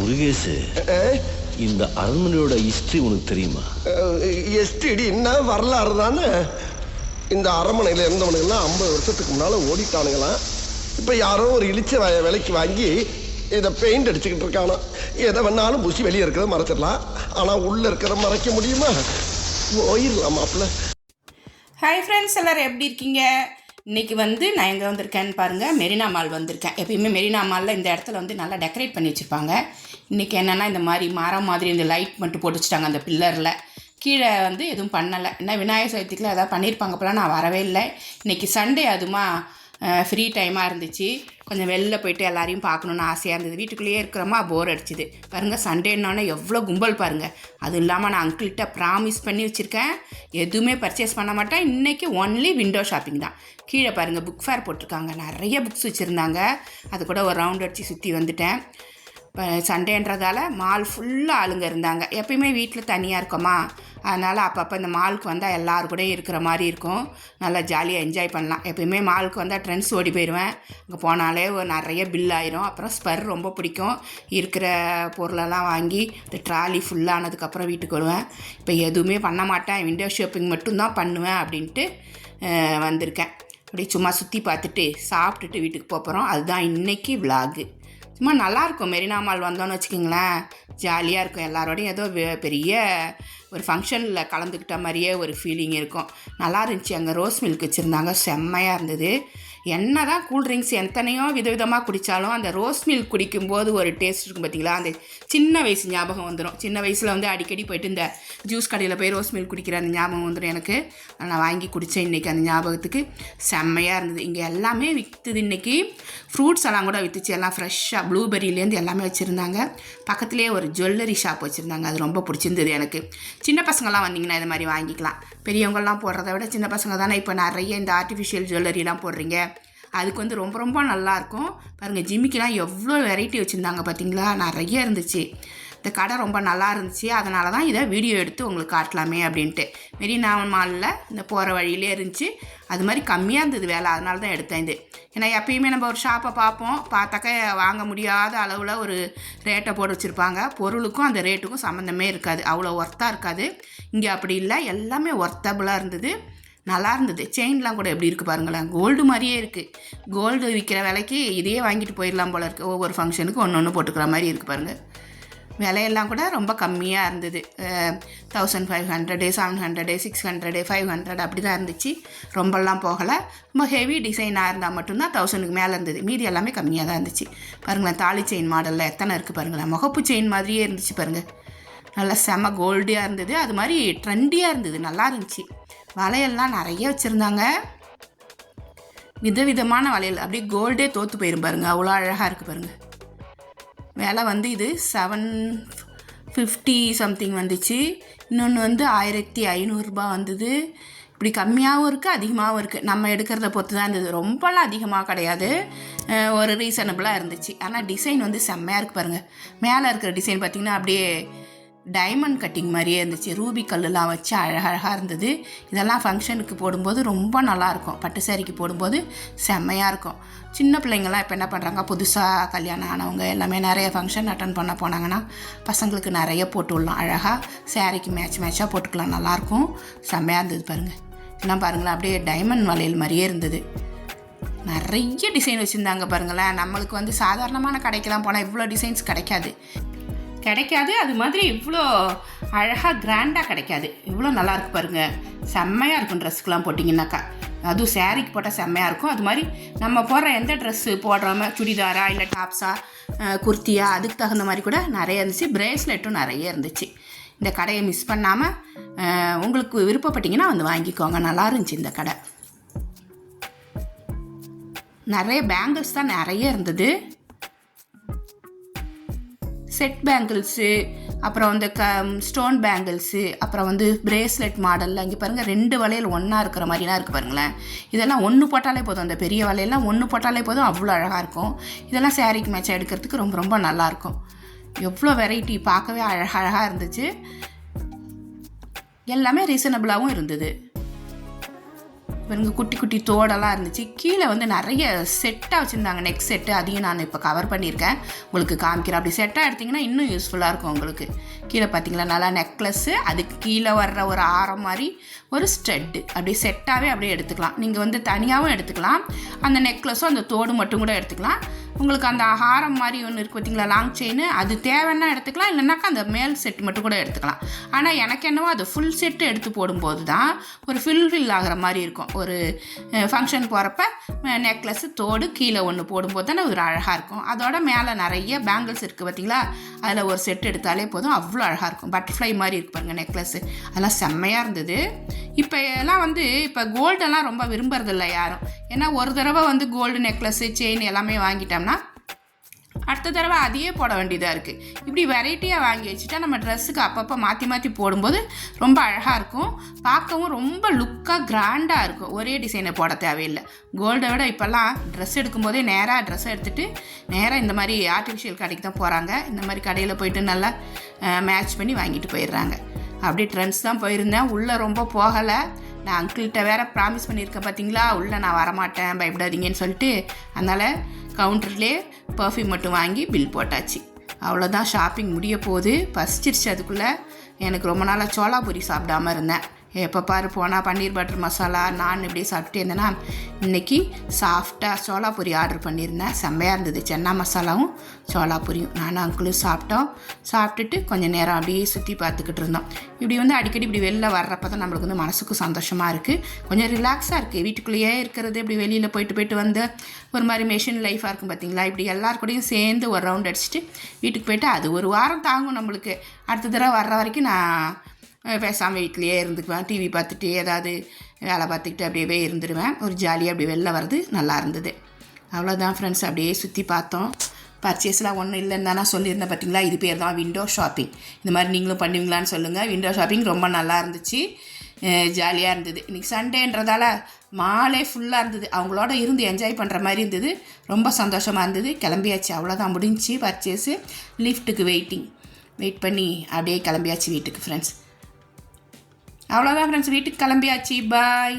முருகேசு இந்த அரண்மனையோட ஹிஸ்டரி உனக்கு தெரியுமா? எஸ்டிடின்னா வரலாறு தானே? இந்த அரண்மனையில் இருந்தவனுங்கெல்லாம் ஐம்பது வருஷத்துக்கு முன்னால் ஓடிட்டானுங்களாம். இப்போ யாரோ ஒரு இழிச்ச வ- விலைக்கு வாங்கி இதை பெயிண்ட் அடிச்சுக்கிட்டு இருக்கானோ? எதை வேணாலும் புசி வெளியே இருக்கிறத மறைச்சிடலாம். ஆனால் உள்ளே இருக்கிறத மறைக்க முடியுமா? போயிடலாம் மாப்பிள்ள. ஹாய் ஃப்ரெண்ட்ஸ் எல்லோரும் எப்படி இருக்கீங்க? இன்னைக்கு வந்து நான் எங்கே வந்திருக்கேன்னு பாருங்கள் மெரினா மால் வந்திருக்கேன். எப்பயுமே மெரினா மாலில் இந்த இடத்துல வந்து நல்லா டெக்கரேட் பண்ணி வச்சுருப்பாங்க. இன்றைக்கி என்னென்னா இந்த மாதிரி மரம் மாதிரி இந்த லைட் மட்டும் போட்டு வச்சுட்டாங்க அந்த பில்லரில் கீழே வந்து எதுவும் பண்ணலை. என்ன விநாயகர் சதுர்த்திக்கெலாம் ஏதாவது பண்ணியிருப்பாங்க போல நான் வரவே இல்லை. இன்றைக்கி சண்டே அதுமா ஃப்ரீ டைமாக இருந்துச்சு. கொஞ்சம் வெளில போயிட்டு எல்லாரையும் பார்க்கணுன்னு ஆசையாக இருந்தது. வீட்டுக்குள்ளேயே இருக்கிறோமா போர் அடிச்சுது. பாருங்கள் சண்டேன்னொன்னே எவ்வளோ கும்பல் பாருங்கள் அதுவும் இல்லாமல் நான் அங்கிள்கிட்ட ப்ராமிஸ் பண்ணி வச்சுருக்கேன். எதுவுமே பர்ச்சேஸ் பண்ண மாட்டேன். இன்றைக்கி ஒன்லி விண்டோ ஷாப்பிங் தான். கீழே பாருங்கள் புக் ஃபேர் போட்டிருக்காங்க. நிறைய புக்ஸ் வச்சுருந்தாங்க. அது கூட ஒரு ரவுண்ட் அடித்து சுற்றி வந்துட்டேன். இப்போ சண்டேன்றதால மால் ஃபுல்லாக ஆளுங்க இருந்தாங்க. எப்பயுமே வீட்டில் தனியாக இருக்கோமா? அதனால் அப்பப்போ இந்த மாலுக்கு வந்தால் எல்லோரும் கூட இருக்கிற மாதிரி இருக்கும். நல்லா ஜாலியாக என்ஜாய் பண்ணலாம். எப்பயுமே மாலுக்கு வந்தால் ட்ரெண்ட்ஸ் ஓடி போயிடுவேன் அங்கே போனாலே ஒரு நிறைய பில் ஆயிரும். அப்புறம் ஸ்பர் ரொம்ப பிடிக்கும். இருக்கிற பொருளெல்லாம் வாங்கி இந்த ட்ராலி ஃபுல்லானதுக்கப்புறம் வீட்டுக்கு வருவேன். இப்போ எதுவுமே பண்ண மாட்டேன். விண்டோ ஷாப்பிங் மட்டும்தான் பண்ணுவேன் அப்படின்ட்டு வந்திருக்கேன். அப்படியே சும்மா சுற்றி பார்த்துட்டு சாப்பிட்டுட்டு வீட்டுக்கு போக போகிறோம் அதுதான் இன்னைக்கு விலாகு சும்மா நல்லாயிருக்கும் மெரினா மால் வந்தோன்னு வச்சுக்கிங்களேன். ஜாலியாக இருக்கும். எல்லாரோடையும் ஏதோ பெரிய ஒரு ஃபங்க்ஷனில் கலந்துக்கிட்ட மாதிரியே ஒரு ஃபீலிங் இருக்கும். நல்லா இருந்துச்சு. அங்கே ரோஸ் மில்க் வச்சுருந்தாங்க. செம்மையாக இருந்தது. என்ன தான் கூல் ட்ரிங்க்ஸ் எத்தனையோ விதவிதமாக குடித்தாலும் அந்த ரோஸ் மில்க் குடிக்கும்போது ஒரு டேஸ்ட் இருக்கும் பார்த்தீங்களா அந்த சின்ன வயசு ஞாபகம் வந்துடும் சின்ன வயசில் வந்து அடிக்கடி போயிட்டு இந்த ஜூஸ் கடையில் போய் ரோஸ் மில்க் குடிக்கிற அந்த ஞாபகம் வந்துடும் எனக்கு. நான் வாங்கி குடித்தேன் இன்றைக்கி அந்த ஞாபகத்துக்கு. செம்மையாக இருந்தது. இங்கே எல்லாமே விற்றுது இன்றைக்கி ஃப்ரூட்ஸ் எல்லாம் கூட விற்றுச்சு எல்லாம் ஃப்ரெஷ்ஷாக ப்ளூபெரியிலேருந்து எல்லாமே வச்சுருந்தாங்க. பக்கத்துலேயே ஒரு ஜுவல்லரி ஷாப் வச்சுருந்தாங்க. அது ரொம்ப பிடிச்சிருந்தது எனக்கு. சின்ன பசங்கள்லாம் வந்தீங்கன்னா இது மாதிரி வாங்கிக்கலாம். பெரியவங்கள்லாம் போடுறத விட சின்ன பசங்க தானே இப்போ நிறைய இந்த ஆர்டிஃபிஷியல் ஜுவல்லரிலாம் போடுறீங்க. அதுக்கு வந்து ரொம்ப ரொம்ப நல்லாயிருக்கும். பாருங்கள் ஜிம்மிக்கெலாம் எவ்வளோ வெரைட்டி வச்சுருந்தாங்க பார்த்தீங்களா? நிறைய இருந்துச்சு. இந்த கடை ரொம்ப நல்லா இருந்துச்சு. அதனால தான் இதை வீடியோ எடுத்து உங்களுக்கு காட்டலாமே அப்படின்ட்டு. மெரினா மாலில் இந்த போகிற வழியிலே இருந்துச்சு. அது மாதிரி கம்மியாக இருந்தது வேலை. அதனால தான் எடுத்தேன் இது. ஏன்னா எப்பயுமே நம்ம ஒரு ஷாப்பை பார்ப்போம். பார்த்தாக்க வாங்க முடியாத அளவில் ஒரு ரேட்டை போட்டு வச்சுருப்பாங்க. பொருளுக்கும் அந்த ரேட்டுக்கும் சம்மந்தமே இருக்காது. அவ்வளோ ஒர்த்தாக இருக்காது. இங்கே அப்படி இல்லை. எல்லாமே ஒர்த்தபுளாக இருந்தது. நல்லா இருந்தது. செயின்லாம் கூட எப்படி இருக்குது பாருங்களேன். கோல்டு மாதிரியே இருக்குது கோல்டு விற்கிற விலைக்கு இதையே வாங்கிட்டு போயிடலாம் போல இருக்குது ஒவ்வொரு ஃபங்க்ஷனுக்கு ஒன்று ஒன்று போட்டுக்கிற மாதிரி இருக்குது பாருங்கள் விலையெல்லாம் கூட ரொம்ப கம்மியாக இருந்தது. Thousand five hundred seven hundred six hundred five hundred அப்படி தான் இருந்துச்சு. ரொம்பலாம் போகலை. ரொம்ப ஹெவி டிசைனாக இருந்தால் மட்டும்தான் தௌசண்ட்க்கு மேலே இருந்தது. மீதி எல்லாமே கம்மியாக தான் இருந்துச்சு. பாருங்களேன் தாலி செயின் மாடலில் எத்தனை இருக்குது பாருங்களேன். முகப்பு செயின் மாதிரியே இருந்துச்சு பாருங்கள் நல்லா செம கோல்டியாக இருந்தது. அது மாதிரி ட்ரெண்டியாக இருந்தது. நல்லா இருந்துச்சு. வளையல்லாம் நிறைய வச்சுருந்தாங்க. விதவிதமான வளையல். அப்படியே கோல்டே தோற்று போயிரும் பாருங்க. அவ்வளோ அழகாக இருக்குது பாருங்க. விலை வந்து இது செவன் ஃபிஃப்டி சம்திங் வந்துச்சு. இன்னொன்று வந்து ஆயிரத்தி ஐநூறுரூபா வந்தது. இப்படி கம்மியாகவும் இருக்குது அதிகமாகவும் இருக்குது நம்ம எடுக்கிறத பொறுத்து தான் இருந்தது. ரொம்பலாம் அதிகமாக கிடையாது. ஒரு ரீசனபிளாக இருந்துச்சு. ஆனால் டிசைன் வந்து செம்மையாக இருக்குது பாருங்கள் மேலே இருக்கிற டிசைன் பார்த்திங்கன்னா அப்படியே டைமண்ட் கட்டிங் மாதிரியே இருந்துச்சு. ரூபி கல்லுலாம் வச்சு அழகழகாக இருந்தது. இதெல்லாம் ஃபங்க்ஷனுக்கு போடும்போது ரொம்ப நல்லாயிருக்கும். பட்டு சாரிக்கு போடும்போது செம்மையாக இருக்கும். சின்ன பிள்ளைங்கள்லாம் இப்போ என்ன பண்ணுறாங்க புதுசாக கல்யாணம் ஆனவங்க எல்லாமே நிறைய ஃபங்க்ஷன் அட்டன் பண்ண போனாங்கன்னா பசங்களுக்கு நிறைய போட்டு விடலாம். அழகாக சாரிக்கு மேட்ச் மேட்சாக போட்டுக்கலாம். நல்லாயிருக்கும். செம்மையாக இருந்தது பாருங்கள் எல்லாம் பாருங்களேன் அப்படியே டைமண்ட் வளையல் மாதிரியே இருந்தது. நிறைய டிசைன் வச்சுருந்தாங்க பாருங்களேன். நம்மளுக்கு வந்து சாதாரணமான கடைக்கெல்லாம் போனால் இவ்வளோ டிசைன்ஸ் கிடைக்காது. கிடைக்காது. அது மாதிரி இவ்வளோ அழகாக கிராண்டாக கிடைக்காது. இவ்வளோ நல்லா இருக்கு பாருங்க. செம்மையாக இருக்கும் ட்ரெஸ்க்குலாம் போட்டிங்கன்னாக்கா. அதுவும் சேரீக்கு போட்டால் செம்மையாக இருக்கும். அது மாதிரி நம்ம போடுற எந்த ட்ரெஸ்ஸு போடுறோமோ சுடிதாரா இல்லை டாப்ஸா குர்த்தியா அதுக்கு தகுந்த மாதிரி கூட நிறைய இருந்துச்சு. பிரேஸ்லெட்டும் நிறைய இருந்துச்சு. இந்த கடையை மிஸ் பண்ணாமல் உங்களுக்கு விருப்பப்பட்டீங்கன்னா வந்து வாங்கிக்கோங்க. நல்லா இருந்துச்சு இந்த கடை. நிறைய பேங்கிள்ஸ் தான் நிறைய இருந்தது. செட் பேங்கிள்ஸு அப்புறம் வந்து க ஸ்டோன் பேங்கிள்ஸு அப்புறம் வந்து பிரேஸ்லெட் மாடலில் இங்கே பாருங்கள் ரெண்டு வளையல் ஒன்றா இருக்கிற மாதிரிலாம் இருக்குது பாருங்களேன். இதெல்லாம் ஒன்று போட்டாலே போதும். அந்த பெரிய வளையல்லாம் ஒன்று போட்டாலே போதும். அவ்வளோ அழகாக இருக்கும். இதெல்லாம் சேரீக்கு மேட்சாக எடுக்கிறதுக்கு ரொம்ப ரொம்ப நல்லாயிருக்கும் எவ்வளோ வெரைட்டி பார்க்கவே அழகழகாக இருந்துச்சு. எல்லாமே ரீசனபிளாகவும் இருந்தது. பாருங்கள் குட்டி குட்டி தோடெல்லாம் இருந்துச்சு. கீழே வந்து நிறைய செட்டாக வச்சுருந்தாங்க நெக் செட்டு அதையும் நான் இப்போ கவர் பண்ணியிருக்கேன். உங்களுக்கு காமிக்கிறேன். அப்படி செட்டாக எடுத்திங்கன்னா இன்னும் யூஸ்ஃபுல்லாக இருக்கும் உங்களுக்கு. கீழே பார்த்தீங்களா நல்லா நெக்லஸ்ஸு அதுக்கு கீழே வர்ற ஒரு ஆரம் மாதிரி ஒரு ஸ்ட்ரெட்டு அப்படியே செட்டாகவே அப்படியே எடுத்துக்கலாம். நீங்கள் வந்து தனியாகவும் எடுத்துக்கலாம். அந்த நெக்லஸும் அந்த தோடு மட்டும் கூட எடுத்துக்கலாம். உங்களுக்கு அந்த ஹாரம் மாதிரி ஒன்று இருக்குது பார்த்தீங்களா லாங் செயின் அது தேவைன்னா எடுத்துக்கலாம் இல்லைனாக்கா அந்த மேல் செட் மட்டும் கூட எடுத்துக்கலாம். ஆனால் எனக்கு என்னவோ அது ஃபுல் செட்டு எடுத்து போடும்போது தான் ஒரு ஃபில் ஃபில் ஆகிற மாதிரி இருக்கும். ஒரு ஃபங்க்ஷன் போகிறப்ப நெக்லஸ்ஸு தோடு கீழே ஒன்று போடும்போது தானே ஒரு அழகாக இருக்கும். அதோட மேலே நிறைய பேங்கிள்ஸ் இருக்குது பார்த்தீங்களா அதில் ஒரு செட் எடுத்தாலே போதும். அவ்வளோ அழகாக இருக்கும். பட்டர்ஃப்ளை மாதிரி இருக்கு பாருங்கள் நெக்லஸ்ஸு அதெல்லாம் செம்மையாக இருந்தது. இப்போ எல்லாம் வந்து இப்போ கோல்டெல்லாம் ரொம்ப விரும்புறதில்ல யாரும். ஏன்னா ஒரு தடவை வந்து கோல்டு நெக்லஸ்ஸு செயின் எல்லாமே வாங்கிட்டோம்னா அடுத்த தடவை அதையே போட வேண்டியதாக இருக்குது இப்படி வெரைட்டியாக வாங்கி வச்சுட்டா நம்ம ட்ரெஸ்ஸுக்கு அப்பப்போ மாற்றி மாற்றி போடும்போது ரொம்ப அழகாக இருக்கும். பார்க்கவும் ரொம்ப லுக்காக கிராண்டாக இருக்கும். ஒரே டிசைனை போட தேவையில்லை. கோல்டை விட இப்போல்லாம் ட்ரெஸ் எடுக்கும்போதே நேராக ட்ரெஸ் எடுத்துகிட்டு நேராக இந்த மாதிரி ஆர்டிஃபிஷியல் கடைக்கு தான் போகிறாங்க இந்த மாதிரி கடையில் போயிட்டு நல்லா மேட்ச் பண்ணி வாங்கிட்டு போயிடுறாங்க. அப்படியே ட்ரெண்ட்ஸ் தான் போயிருந்தேன். உள்ளே ரொம்ப போகலை. நான் அங்கிள்கிட்ட வேற ப்ராமிஸ் பண்ணியிருக்கேன் பார்த்தீங்களா உள்ளே நான் வரமாட்டேன் பயப்படாதீங்கன்னு சொல்லிட்டு அதனால் கவுண்டர்லேயே பர்ஃப்யூம் மட்டும் வாங்கி பில் போட்டாச்சு. அவ்வளோதான் ஷாப்பிங் முடிய போகுது பசிச்சிருச்சு அதுக்குள்ளே. எனக்கு ரொம்ப நாளாக சோளாபூரி சாப்பிடாம இருந்தேன். எப்போ பாரு போனால் பன்னீர் பட்டர் மசாலா நான் இப்படி சாப்பிட்டே இருந்தேன்னா இன்றைக்கி சாஃப்டாக சோளாபூரி ஆர்டர் பண்ணியிருந்தேன். செம்மையாக இருந்தது. சென்னா மசாலாவும் சோளாபூரியும் நானும் அங்கிளும் சாப்பிட்டோம். சாப்பிட்டுட்டு கொஞ்சம் நேரம் அப்படியே சுற்றி பார்த்துக்கிட்டு இருந்தோம். இப்படி வந்து அடிக்கடி இப்படி வெளில வர்றப்ப தான் நம்மளுக்கு வந்து மனசுக்கு சந்தோஷமாக இருக்குது கொஞ்சம் ரிலாக்ஸாக இருக்குது வீட்டுக்குள்ளேயே இருக்கிறது இப்படி வெளியில் போயிட்டு போயிட்டு வந்து ஒரு மாதிரி மெஷின் லைஃபாக இருக்கும் பார்த்தீங்களா இப்படி எல்லாருக்கூடையும் சேர்ந்து ஒரு ரவுண்ட் அடிச்சுட்டு வீட்டுக்கு போயிட்டு அது ஒரு வாரம் தாங்கும் நம்மளுக்கு. அடுத்த தடவை வர்ற வரைக்கும் நான் பேசாமல் வீட்லேயே இருந்துக்குவேன். டிவி பார்த்துட்டு ஏதாவது வேலை பார்த்துக்கிட்டு அப்படியே இருந்துருவேன். ஒரு ஜாலியாக அப்படி வெளில வர்றது நல்லா இருந்தது. அவ்வளோதான் ஃப்ரெண்ட்ஸ் அப்படியே சுற்றி பார்த்தோம். பர்ச்சேஸ்லாம் ஒன்றும் இல்லைன்னு தானே சொல்லியிருந்தேன் பார்த்தீங்களா இது பேர் தான் விண்டோ ஷாப்பிங் இந்த மாதிரி நீங்களும் பண்ணுவீங்களான்னு சொல்லுங்கள் விண்டோ ஷாப்பிங் ரொம்ப நல்லா இருந்துச்சு. ஜாலியாக இருந்தது. இன்றைக்கி சண்டேன்றதால மாலே ஃபுல்லாக இருந்தது. அவங்களோட இருந்து என்ஜாய் பண்ணுற மாதிரி இருந்தது. ரொம்ப சந்தோஷமாக இருந்தது. கிளம்பியாச்சு. அவ்வளோதான் முடிஞ்சு பர்ச்சேஸு லிஃப்ட்டுக்கு வெயிட்டிங் வெயிட் பண்ணி அப்படியே கிளம்பியாச்சு வீட்டுக்கு ஃப்ரெண்ட்ஸ் அவ்வளோதான் ஃப்ரெண்ட்ஸ் வீட்டுக்கு கிளம்பியாச்சு. பாய்